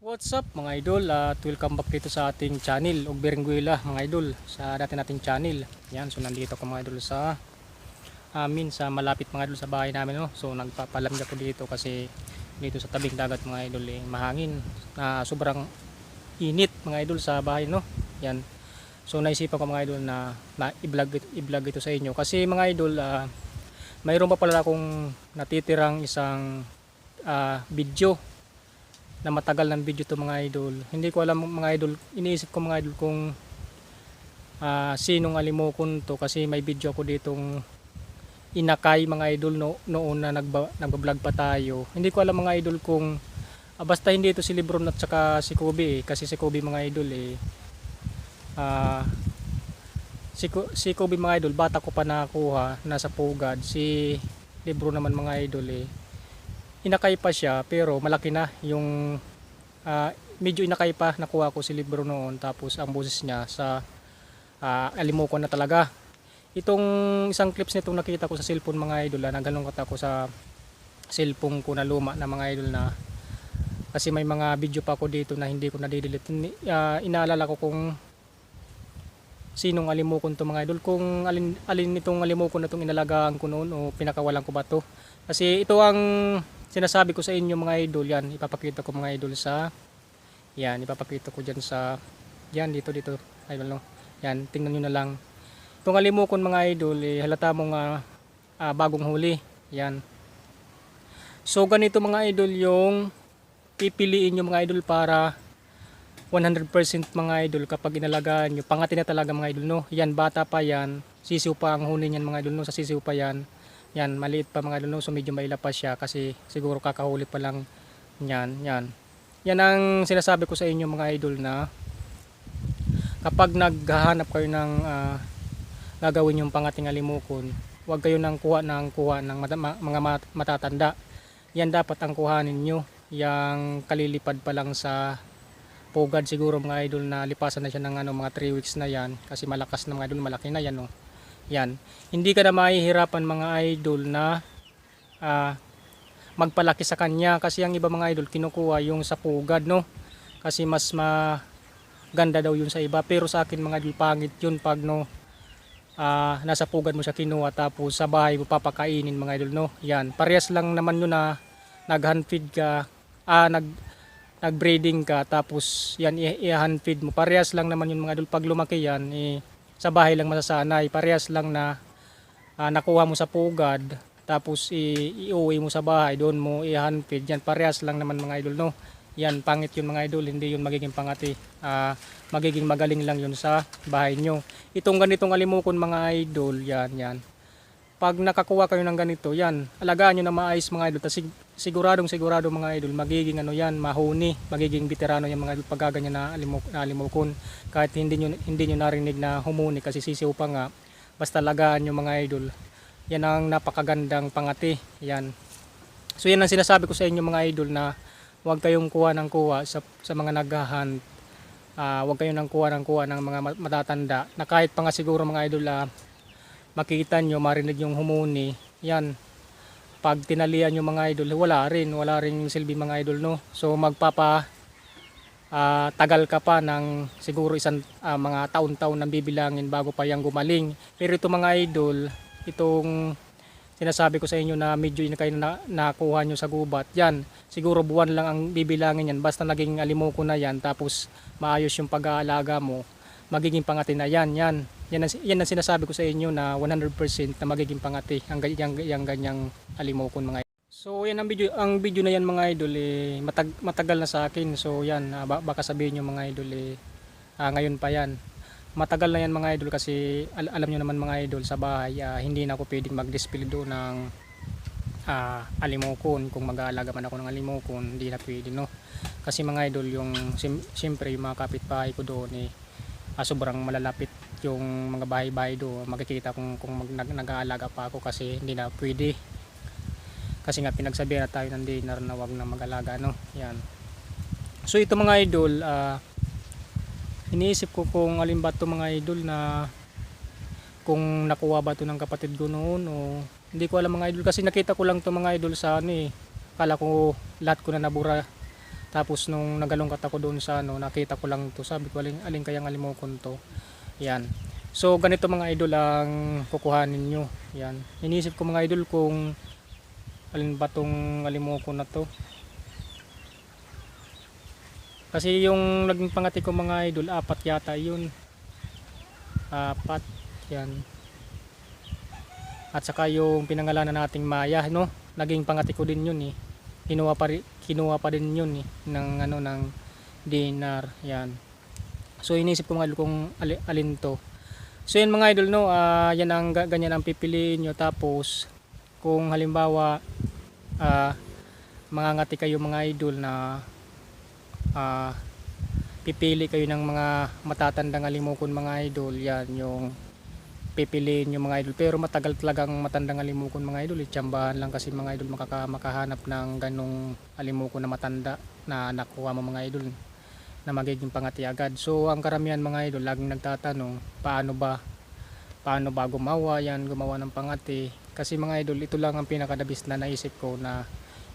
What's up mga idol? At welcome back dito sa ating channel og mga idol sa dati nating channel. Yan so nandito ako mga idol sa amin sa malapit mga idol sa bahay namin no? So nagpapalamig ako dito kasi dito sa tabing dagat mga idol eh, mahangin. Na sobrang init mga idol sa bahay no? Yan. So naisipan ko mga idol na, na i-vlog, i-vlog ito sa inyo. Kasi mga idol ah, mayroon pa pala akong natitirang isang ah, video na matagal ng video to mga idol. Hindi ko alam mga idol, iniisip ko mga idol kung ah, sinong alimokon to kasi may video ako ditong inakay mga idol no, noon na nagba, nagba-vlog pa tayo. Hindi ko alam mga idol kung ah, basta hindi ito si Lebron at saka si Kobe eh. kasi si Kobe mga idol eh ah, si, si Kobe mga idol bata ko pa nakakuha nasa Pugad si Lebron naman mga idol eh inakay pa siya pero malaki na yung ah, medyo inakay pa nakuha ko si libro noon tapos ang boses niya sa uh, alimuko na talaga. Itong isang clips nitong nakita ko sa cellphone mga idol ah, nagalong ako sa cellphone ko na luma na mga idol na kasi may mga video pa ako dito na hindi ko na-delete Ni- ah, inaalala ko kung sinong alimukon to mga idol. Kung alin, alin nitong alimukon na itong inalagaan ko noon o pinakawalan ko ba to kasi ito ang sinasabi ko sa inyo mga idol yan. Ipapakita ko mga idol sa yan ipapakita ko dyan sa yan dito dito. Idol no. Yan tingnan nyo na lang. Itong alimukon mga idol eh, halata mong ah, ah, bagong huli. Yan. So ganito mga idol yung pipiliin nyo mga idol para 100% mga idol kapag inalagaan nyo. Pangati na talaga mga idol no? Yan bata pa yan. Sisiw pa ang huni niyan mga idol no? Sa sisiw pa yan yan maliit pa mga idol no so medyo maila pa siya kasi siguro kakahuli pa lang yan yan. Yan ang sinasabi ko sa inyo mga idol na kapag naghahanap kayo ng ah, gagawin yung pangating alimukon huwag kayo nang kuha ng kuha ng mata- ma- mga mat- matatanda. Yan dapat ang kuhanin nyo. Yung kalilipad pa lang sa pugad siguro mga idol na lipasan na siya ng ano, mga 3 weeks na yan kasi malakas na mga idol malaki na yan no yan. Hindi ka na mahihirapan mga idol na ah, magpalaki sa kanya. Kasi ang iba mga idol kinukuha yung sa pugad no? Kasi mas maganda daw yun sa iba. Pero sa akin mga idol pangit yun pag no ah, nasa pugad mo siya kinuha tapos sa bahay mo papakainin mga idol no? Yan. Parehas lang naman yun na nag hand feed ka ah nag nag-breeding ka tapos yan i-hand feed mo. Parehas lang naman yun mga idol. Pag lumaki yan eh, sa bahay lang masasanay parehas lang na ah, nakuha mo sa pugad tapos iuwi mo sa bahay doon mo i-hand feed yan parehas lang naman mga idol no? Yan pangit yun mga idol hindi yun magiging pangati. Ah, magiging magaling lang yun sa bahay nyo. Itong ganitong alimukon mga idol yan yan pag nakakuha kayo ng ganito, yan, alagaan nyo na maayos mga idol. Tapos sig- siguradong sigurado mga idol, magiging ano yan, mahuni, magiging veterano yan mga idol pag gaganyan na, alimukon. Kahit hindi nyo, hindi nyo narinig na humuni kasi sisiw pa nga, basta alagaan nyo mga idol. Yan ang napakagandang pangati. Yan. So yan ang sinasabi ko sa inyo mga idol na huwag kayong kuha ng kuha sa, sa mga naghahan. Ah, huwag kayong nang kuha ng kuha ng mga ma- matatanda na kahit pa nga siguro mga idol ah, makita nyo, marinig yung humuni, yan. Pag tinalian yung mga idol, wala rin, wala rin silbi mga idol, no? So magpapa ah, tagal ka pa ng siguro isang ah, mga taon-taon nang bibilangin bago pa yang gumaling. Pero ito mga idol, itong sinasabi ko sa inyo na medyo yun kayo na, nakuha nyo sa gubat, yan, siguro buwan lang ang bibilangin yan, basta naging alimuko na yan, tapos maayos yung pag-aalaga mo, magiging pangati na yan, yan. Yan ang, yan ang sinasabi ko sa inyo na 100% na magiging pangati ang ganyang, yung ganyang alimokon mga idol. So yan ang video, ang video na yan mga idol eh, matag, matagal na sa akin. So yan, ah, ba- baka sabihin nyo mga idol eh, ah, ngayon pa yan. Matagal na yan mga idol kasi al- alam nyo naman mga idol sa bahay, ah, hindi na ako pwedeng mag-display doon ng ah, alimokon. Kung mag-aalaga man ako ng alimokon, hindi na pwede no. Kasi mga idol, yung sim- siyempre yung mga kapitbahay ko doon eh, ah, sobrang malalapit yung mga bahay-bahay doon. Makikita kung, kung mag, nag, nag-aalaga pa ako kasi hindi na pwede. Kasi nga pinagsabihan na tayo ng dinner na wag na mag-alaga no. Yan. So ito mga idol, ah, iniisip ko kung alin ba to mga idol na kung nakuha ba to ng kapatid ko noon o hindi ko alam mga idol kasi nakita ko lang to mga idol sa ano eh. Kala ko lahat ko na nabura Tapos nung nagalungkat ako doon sa ano, nakita ko lang to, sabi ko alin, alin kayang alimokon to. Yan. So ganito mga idol ang kukuhanin nyo. Yan. Inisip ko mga idol kung alin ba tong alimokon na to. Kasi yung naging pangati ko mga idol, apat yata yun. Apat. Yan. At saka yung pinangalanan nating Maya, no? Naging pangati ko din yun eh. Kinuha pa, ri- kinuha pa din yun eh ng ano ng dinar. Yan. So inisip ko mga idol kung ali- alin to. So yun mga idol no, ah, yan ang ga- ganyan ang pipiliin nyo tapos kung halimbawa ah mga ngati kayo mga idol na ah, pipili kayo ng mga matatandang alimukon mga idol yan yung pipiliin yung mga idol. Pero matagal talagang matandang alimukon mga idol. Itsambahan lang kasi mga idol makaka, makahanap ng ganong alimukon na matanda na nakuha mo mga idol na magiging pangati agad. So ang karamihan mga idol laging nagtatanong paano ba? Paano ba gumawa yan? Gumawa ng pangati? Kasi mga idol ito lang ang pinakadabis na naisip ko na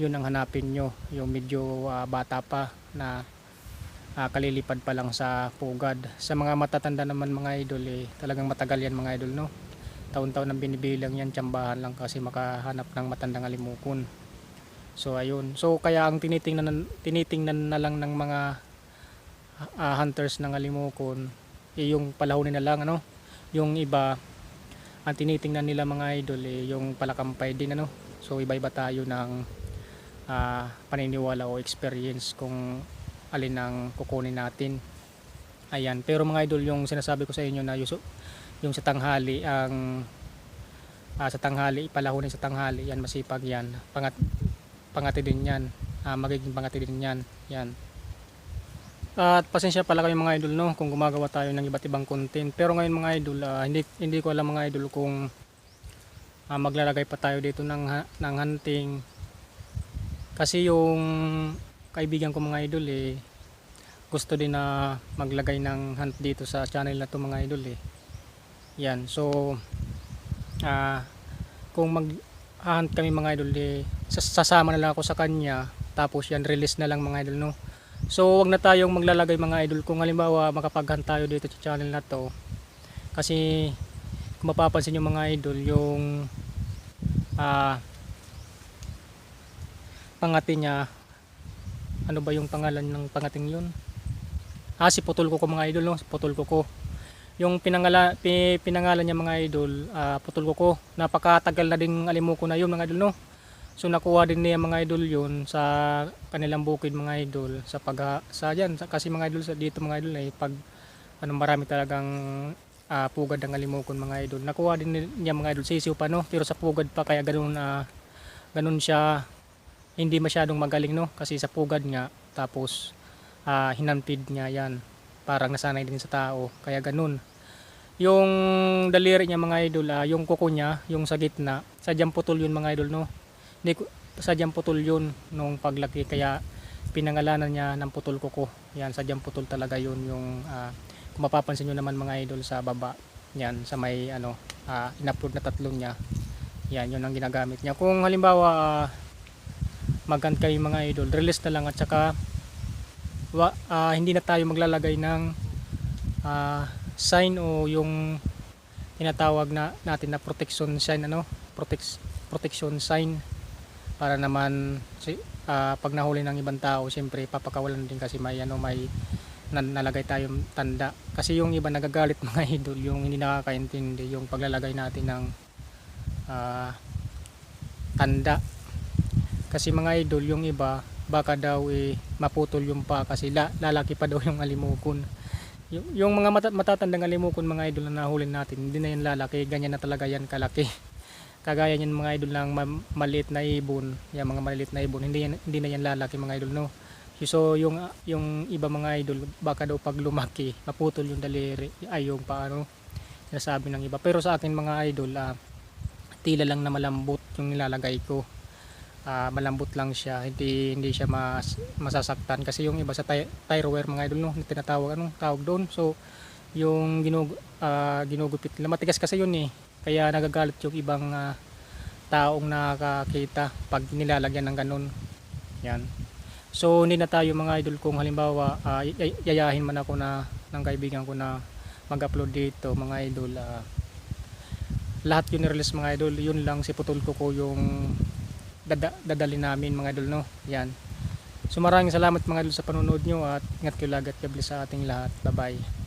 yun ang hanapin nyo. Yung medyo ah, bata pa na ah, kalilipad pa lang sa pugad. Sa mga matatanda naman mga idol eh, talagang matagal yan mga idol no. Taon-taon ang binibilang yan, tsambahan lang kasi makahanap ng matandang alimukon. So ayun. So kaya ang tinitingnan tinitingnan na lang ng mga ah, hunters ng alimukon eh, yung palahunin na lang ano. Yung iba ang tinitingnan nila mga idol eh, yung palakampay din ano. So iba-iba tayo ng ah, paniniwala o experience kung alin ang kukunin natin. Ayan, pero mga idol yung sinasabi ko sa inyo na yuso, yung sa tanghali ang ah, sa tanghali palahunin sa tanghali yan masipag yan. Pangat pangati din yan. Ah, magiging pangati din yan. Yan. At pasensya pala kayo mga idol no kung gumagawa tayo ng iba't ibang content. Pero ngayon mga idol ah, hindi hindi ko alam mga idol kung ah, maglalagay pa tayo dito ng ng hunting. Kasi yung kaibigan ko mga idol eh gusto din na maglagay ng hunt dito sa channel na to mga idol eh. Yan so ah kung mag hunt kami mga idol eh sas- sasama na lang ako sa kanya tapos yan release na lang mga idol no? So wag na tayong maglalagay mga idol. Kung halimbawa makapag-hunt tayo dito sa channel na to kasi kung mapapansin yung mga idol yung ah pangati niya ano ba yung pangalan ng pangating yun? Ah si Putol ko mga idol no? Si Putol ko yung pinangala, pi, pinangalan niya mga idol ah, Putol ko napakatagal na ding alimuko na yun mga idol no? So nakuha din niya mga idol yun sa kanilang bukid mga idol sa pag sa dyan sa, kasi mga idol sa dito mga idol ay pag ano marami talagang ah, pugad ng alimukon mga idol. Nakuha din niya mga idol sisiw pa no? Pero sa pugad pa kaya ganun ah, ganun siya hindi masyadong magaling no? Kasi sa pugad nga tapos ah, hinampid niya yan. Parang nasanay din sa tao kaya ganun. Yung daliri niya mga idol ah, yung kuko niya yung sa gitna sadyang putol yun mga idol no? Sadyang putol yun nung paglaki kaya pinangalanan niya ng putol kuko. Yan sadyang putol talaga yun yung ah, kung mapapansin nyo naman mga idol sa baba yan sa may ano ah, in-upload na tatlong niya. Yan yun ang ginagamit niya. Kung halimbawa ah, magant kayo mga idol. Release na lang at saka wa, ah, hindi na tayo maglalagay ng ah, sign o yung tinatawag na natin na protection sign ano? Protect, protection sign para naman ah, pag nahuli ng ibang tao siyempre papakawalan din kasi may ano may nalagay tayong tanda. Kasi yung iba nagagalit mga idol yung hindi nakakaintindi yung paglalagay natin ng ah, tanda kasi mga idol yung iba baka daw eh, maputol yung pa kasi la, lalaki pa daw yung alimukon. Yung, yung mga mata, matatandang alimukon mga idol na nahuli natin hindi na yan lalaki ganyan na talaga yan kalaki. Kagaya yan mga idol ng ma- maliit na ibon. Yan mga maliit na ibon hindi, yan, hindi na yan lalaki mga idol no? So yung yung iba mga idol baka daw pag lumaki maputol yung daliri ay yung paano nasabi ng iba. Pero sa akin mga idol ah, tila lang na malambot yung nilalagay ko Ah, malambot lang siya. Hindi hindi siya mas, masasaktan. Kasi yung iba sa ty- tyroware mga idol no na tinatawag anong tawag doon? So yung ginug ah, ginugupit nila. Matigas kasi yun eh. Kaya nagagalit yung ibang ah, taong nakakita pag nilalagyan ng ganun. Yan. So hindi na tayo mga idol kung halimbawa yay- yayahin man ako na ng kaibigan ko na mag-upload dito mga idol ah, lahat yun release mga idol. Yun lang si putol ko ko yung dada, dadali namin mga idol no? Yan. So maraming salamat mga idol sa panonood nyo at ingat kayo lagat God bless sa ating lahat. Bye bye